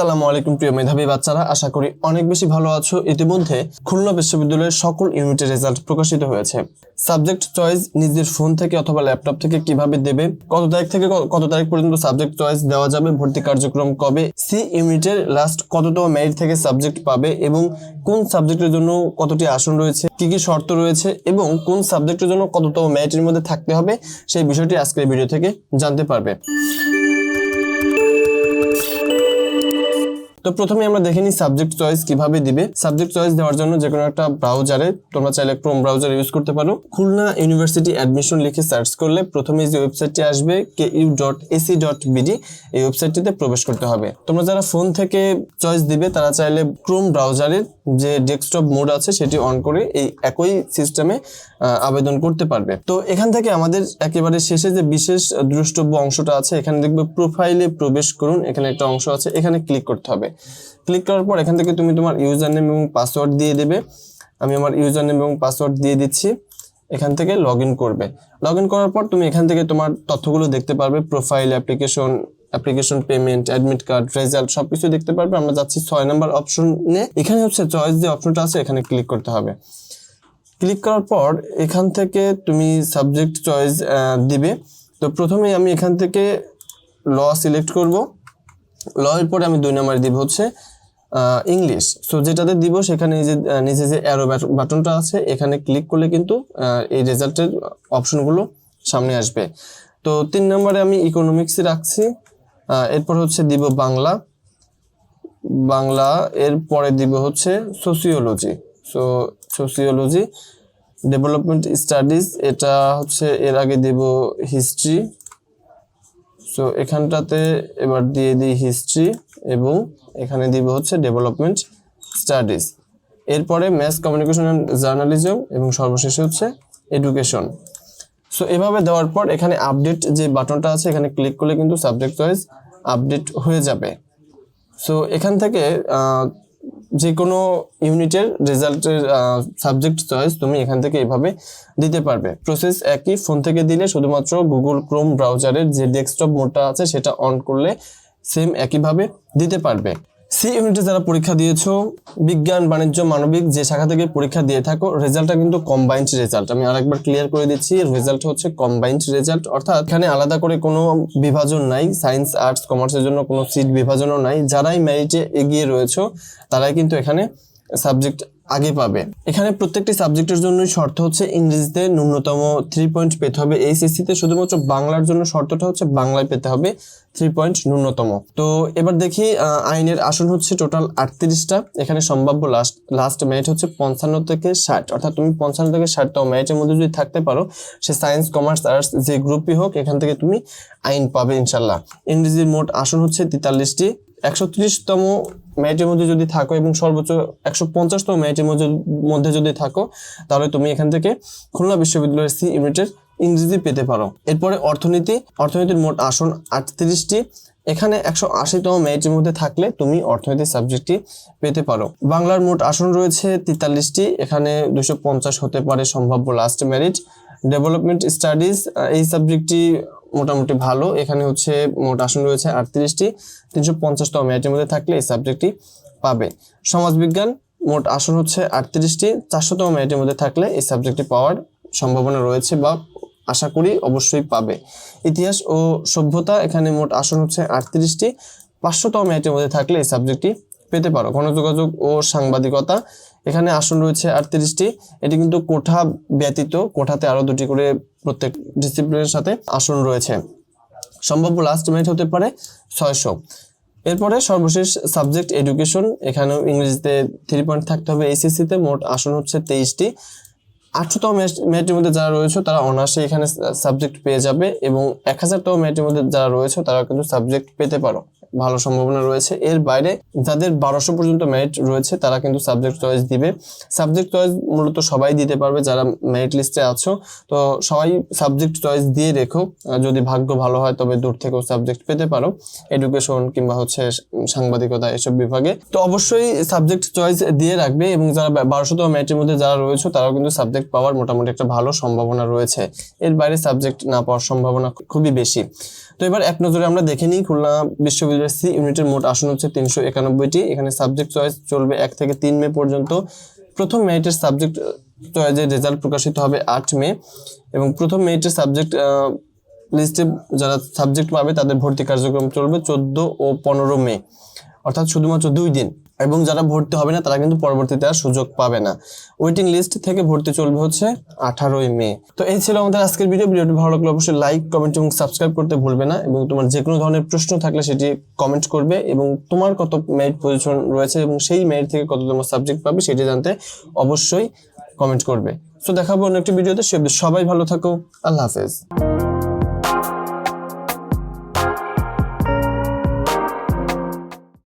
আসসালামু আলাইকুম প্রিয় মেধাবী বাচ্চারা, আশা করি অনেক বেশি ভালো আছো। ইতিমধ্যে খুলনা বিশ্ববিদ্যালয়ের সকল ইউনিটের রেজাল্ট প্রকাশিত হয়েছে। সাবজেক্ট চয়েস নিজের ফোন থেকে অথবা ল্যাপটপ থেকে কীভাবে দেবে, কত তারিখ থেকে কত তারিখ পর্যন্ত সাবজেক্ট চয়েস দেওয়া যাবে, ভর্তি কার্যক্রম কবে, সি ইউনিটের লাস্ট কততম মেরিট থেকে সাবজেক্ট পাবে এবং কোন সাবজেক্টের জন্য কতটি আসন রয়েছে, কি কি শর্ত রয়েছে এবং কোন সাবজেক্টের জন্য কততম মেরিটের মধ্যে থাকতে হবে, সেই বিষয়টি আজকের ভিডিও থেকে জানতে পারবে। তো প্রথমে আমরা দেখে নিই সাবজেক্ট চয়েস কীভাবে দিবে। সাবজেক্ট চয়েস দেওয়ার জন্য যে কোনো একটা ব্রাউজারে তোমরা চাইলে ক্রোম ব্রাউজার ইউজ করতে পারো। খুলনা ইউনিভার্সিটি অ্যাডমিশন লিখে সার্চ করলে প্রথমে যে ওয়েবসাইটটি আসবে K U dot AC dot BD এই ওয়েবসাইটটিতে প্রবেশ করতে হবে। তোমরা যারা ফোন থেকে চয়েস দিবে, তারা চাইলে ক্রোম ব্রাউজারের যে ডেস্কটপ মোড আছে সেটি অন করে এই একই সিস্টেমে আবেদন করতে পারবে। তো এখান থেকে আমাদের একেবারে শেষে যে বিশেষ দ্রষ্টব্য অংশটা আছে, এখানে দেখবে প্রোফাইলে প্রবেশ করুন, এখানে একটা অংশ আছে, এখানে ক্লিক করতে হবে। ক্লিক করার পর এখান থেকে তুমি তোমার ইউজার নেম এবং পাসওয়ার্ড দিয়ে দেবে। আমি আমার ইউজার নেম এবং পাসওয়ার্ড দিয়ে দিচ্ছি। এখান থেকে লগ করবে। লগ করার পর তুমি এখান থেকে তোমার তথ্যগুলো দেখতে পারবে profile application application payment admit card result সবকিছু দেখতে পারবে। আমরা যাচ্ছি ছয় নাম্বার অপশনে এখানে হচ্ছে চয়েস যে অপশনটা আছে, এখানে ক্লিক করতে হবে। ক্লিক করার পর এখান থেকে তুমি সাবজেক্ট চয়েস দিবে। তো প্রথমে আমি এখান থেকে ল সিলেক্ট করব। ল এর পরে আমি দুই নম্বরে দিব হচ্ছে ইংলিশ সো যেটাতে দিব সেখানে যে নিচে যে অ্যারো বাটনটা আছে, এখানে ক্লিক করলে কিন্তু এই রেজাল্টের অপশনগুলো সামনে আসবে। তো তিন নম্বরে আমি ইকোনমিক্সে রাখছি। এরপর হচ্ছে দিব বাংলা। বাংলা এর পরে দিব হচ্ছে sociology so sociology development studies এটা হচ্ছে এর আগে দিব হিস্ট্রি সো এখানটাতে এবার দিয়ে দিই হিস্ট্রি এবং এখানে দিব হচ্ছে ডেভেলপমেন্ট স্টাডিজ এরপরে ম্যাথ কমিউনিকেশন অ্যান্ড জার্নালিজম এবং সর্বশেষে হচ্ছে এডুকেশন সো এভাবে দেওয়ার পর এখানে আপডেট যে বাটনটা আছে, এখানে ক্লিক করলে কিন্তু সাবজেক্ট চয়েস আপডেট হয়ে যাবে। সো এখান থেকে যে কোনো ইউনিটের রেজাল্টের সাবজেক্ট চয়েস তুমি এখান থেকে এভাবে দিতে পারবে। প্রসেস একই ফোন থেকে দিলে শুধুমাত্র গুগল ক্রোম ব্রাউজারের যে ডেস্কটপ মোডটা আছে, সেটা অন করলে সেম একইভাবে দিতে পারবে। সি ইউনিটে যারা পরীক্ষা দিয়েছ, বিজ্ঞান, বাণিজ্য, মানবিক, যে শাখা থেকে পরীক্ষা দিয়ে থাকো, রেজাল্টটা কিন্তু কম্বাইন্ড রেজাল্ট আমি আরেকবার ক্লিয়ার করে দিচ্ছি রেজাল্ট হচ্ছে কম্বাইন্ড রেজাল্ট অর্থাৎ এখানে আলাদা করে কোনো বিভাজন নাই সায়েন্স আর্টস কমার্সের জন্য কোনো সিট বিভাজনও নাই। যারাই মেরিটে এগিয়ে রয়েছে, তারাই কিন্তু এখানে সাবজেক্ট আগে পাবে। এখানে প্রত্যেকটি সাবজেক্টের জন্যই শর্ত হচ্ছে ইংরেজিতে ন্যূনতম থ্রি পয়েন্ট পেতে হবে। এইচএসসি তে শুধুমাত্র বাংলার জন্য শর্তটা হচ্ছে বাংলায় পেতে হবে থ্রি পয়েন্ট ন্যূনতম। তো এবার দেখি আইনের আসন হচ্ছে টোটাল আটত্রিশটা। এখানে সম্ভাব্য লাস্ট লাস্ট মেরিট হচ্ছে পঞ্চান্ন থেকে ষাট। অর্থাৎ তুমি পঞ্চান্ন থেকে ষাটটাও মেরিটের মধ্যে যদি থাকতে পারো, সে সায়েন্স কমার্স আর্টস যে গ্রুপই হোক, এখান থেকে তুমি আইন পাবে ইনশাল্লাহ ইংরেজির মোট আসন হচ্ছে তেতাল্লিশটি। একশো মেরিটের মধ্যে যদি থাকো এবং সর্বোচ্চ একশো পঞ্চাশতম ম্যাচের মধ্যে মধ্যে যদি থাকো, তাহলে তুমি এখান থেকে খুলনা বিশ্ববিদ্যালয়ের সি ইউনিটের ইংরেজি পেতে পারো। এরপরে অর্থনীতি, অর্থনীতির মোট আসন আটত্রিশটি। এখানে একশো আশিতম ম্যাচের মধ্যে থাকলে তুমি অর্থনীতি সাবজেক্টটি পেতে পারো। বাংলার মোট আসন রয়েছে তেতাল্লিশটি। এখানে দুশো পঞ্চাশ হতে পারে সম্ভাব্য লাস্ট মেরিট ডেভেলপমেন্ট স্টাডিজ এই সাবজেক্টটি মোটামুটি ভালো। এখানে হচ্ছে মোট আসন রয়েছে আটত্রিশটি, তিনশো পঞ্চাশতম মেরিটের মধ্যে থাকলে এই সাবজেক্টটি পাবে। সমাজবিজ্ঞান, মোট আসন হচ্ছে আটত্রিশটি, চারশোতম মেরিটের মধ্যে থাকলে এই সাবজেক্টটি পাওয়ার সম্ভাবনা রয়েছে বা আশা করি অবশ্যই পাবে। ইতিহাস ও সভ্যতা, এখানে মোট আসন হচ্ছে আটত্রিশটি, পাঁচশোতম মেরিটের মধ্যে থাকলে এই সাবজেক্টটি পেতে পারো। গণযোগাযোগ ও সাংবাদিকতা এখানে আসন রয়েছে আটত্রিশটি। এটি কিন্তু কোঠা ব্যতীত, কোঠাতে আরও দুটি করে প্রত্যেক ডিসিপ্লিনের সাথে আসন রয়েছে। সম্ভাব্য লাস্ট মেরিট হতে পারে ছয়শো। এরপরে সর্বশেষ সাবজেক্ট এডুকেশন এখানেও ইংরেজিতে থ্রি পয়েন্ট থাকতে হবে। এইচএসসি তে মোট আসন হচ্ছে তেইশটি। আটশোতম মেরিটের মধ্যে যারা রয়েছে তারা অনার্সে এখানে সাবজেক্ট পেয়ে যাবে এবং এক হাজারতম মেরিটের মধ্যে যারা রয়েছে তারা কিন্তু সাবজেক্ট পেতে পারো। ভালো সম্ভাবনা রয়েছে। এর বাইরে যাদের বারোশো পর্যন্ত মেরিট রয়েছে, তারা কিন্তু সাবজেক্ট চয়েস দিবে। সাবজেক্ট চয়েস মূলত সবাই দিতে পারবে যারা মেরিট লিস্টে আছো। তো সবাই সাবজেক্ট চয়েস দিয়ে রেখো। যদি ভাগ্য ভালো হয়, তবে দূর থেকেও সাবজেক্ট পেতে পারো। এডুকেশন কিংবা হচ্ছে সাংবাদিকতা এসব বিভাগে। তো অবশ্যই সাবজেক্ট চয়েস দিয়ে রাখবে এবং যারা বারোশোতম মেরিটের মধ্যে যারা রয়েছে, তারাও কিন্তু সাবজেক্ট পাওয়ার মোটামুটি একটা ভালো সম্ভাবনা রয়েছে। এর বাইরে সাবজেক্ট না পাওয়ার সম্ভাবনা খুবই বেশি। তো এবার এক নজরে আমরা দেখে নিই খুলনা বিশ্ববিদ্যালয় লেভেলের সি ইউনিটের মোট আসন হচ্ছে তিনশো একানব্বইটি। এখানে সাবজেক্ট চয়েস চলবে এক থেকে তিন মে পর্যন্ত। প্রথম মেরিটের সাবজেক্ট চয়েসের রেজাল্ট প্রকাশিত হবে আট মে এবং প্রথম মেরিটের সাবজেক্ট লিস্টে যারা সাবজেক্ট পাবে তাদের ভর্তি কার্যক্রম চলবে চোদ্দ ও পনেরো মে। অর্থাৎ শুধুমাত্র দুই দিন। এবং যারা ভর্তি হবে না, তারা কিন্তু পরবর্তীতে আর সুযোগ পাবে না। ওয়েটিং লিস্ট থেকে ভর্তি চলবে হচ্ছে আঠারোই মে। তো এই ছিল আমাদের আজকের ভিডিও ভিডিওটি ভালো লাগলে অবশ্যই লাইক কমেন্ট এবং সাবস্ক্রাইব করতে ভুলবে না এবং তোমার যে কোনো ধরনের প্রশ্ন থাকলে সেটি কমেন্ট করবে এবং তোমার কত মেরিট পজিশন রয়েছে এবং সেই মেরিট থেকে কত তোমার সাবজেক্ট পাবে সেটি জানতে অবশ্যই কমেন্ট করবে। সো দেখাবো অন্য একটি ভিডিওতে সবাই ভালো থাকো। আল্লাহ হাফেজ।